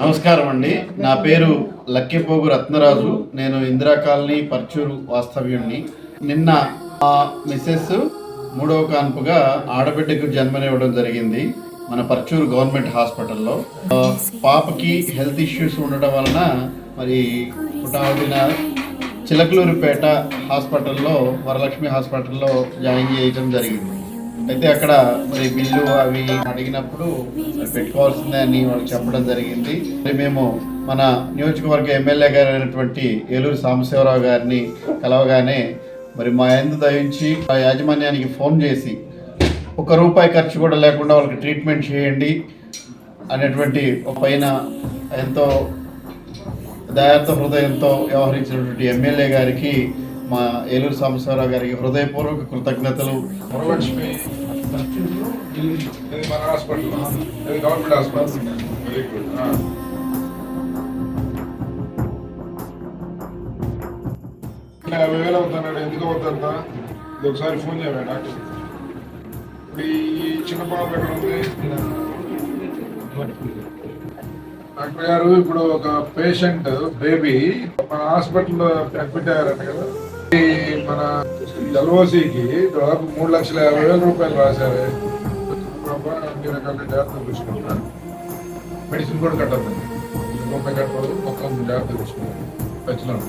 నమస్కారం అండి. నా పేరు లక్కిపోగు రత్నరాజు. నేను ఇందిరా కాలనీ పర్చూరు వాస్తవ్యుణ్ణి. నిన్న మా మిస్సెస్ మూడవ కాన్పుగా ఆడబిడ్డకు జన్మనివ్వడం జరిగింది. మన పర్చూరు గవర్నమెంట్ హాస్పిటల్లో. పాపకి హెల్త్ ఇష్యూస్ ఉండడం వలన మరి పుట్టిన చిలకలూరుపేట హాస్పిటల్లో వరలక్ష్మి హాస్పిటల్లో జాయిన్ చేయడం జరిగింది. అయితే అక్కడ మరి బిల్లు అవి అడిగినప్పుడు పెట్టుకోవాల్సిందే అని వాళ్ళకి చెప్పడం జరిగింది. మరి మేము మన నియోజకవర్గ ఎమ్మెల్యే గారు అయినటువంటి ఏలూరు సాంబశివరావు గారిని కలవగానే మరి మా ఎందు దయించి ఆ యాజమాన్యానికి ఫోన్ చేసి ఒక రూపాయి ఖర్చు కూడా లేకుండా వాళ్ళకి ట్రీట్మెంట్ చేయండి అనేటువంటి ఒక పైన ఎంతో దయార్థ హృదయంతో వ్యవహరించినటువంటి ఎమ్మెల్యే గారికి మా ఏలూరు సాంబశివరావు గారికి హృదయపూర్వక కృతజ్ఞతలు. వరలక్ష్మి మన hospital. Government hospital. Very good యాభై వేలు అవుతున్నాడు. ఎందుకు అవుతుందా ఇది ఒకసారి ఫోన్ చేయవా డాక్టర్. ఇప్పుడు ఈ చిన్న పాప ఎక్కడ ఉంది? డాక్టర్ గారు ఇప్పుడు ఒక పేషెంట్ బేబీ మన హాస్పిటల్లో అడ్మిట్ అయ్యారంట కదా. మన ఎల్ఓసికి దాదాపు మూడు లక్షల యాభై వేల రూపాయలు రాశారు. అన్ని రకాల జాగ్రత్తలు చూసుకుంటారు మెడిసిన్ కూడా కట్టద్దు. రూపాయి కట్టకూడదు మొత్తం జాగ్రత్త తీసుకుంటారు ఖచ్చితంగా.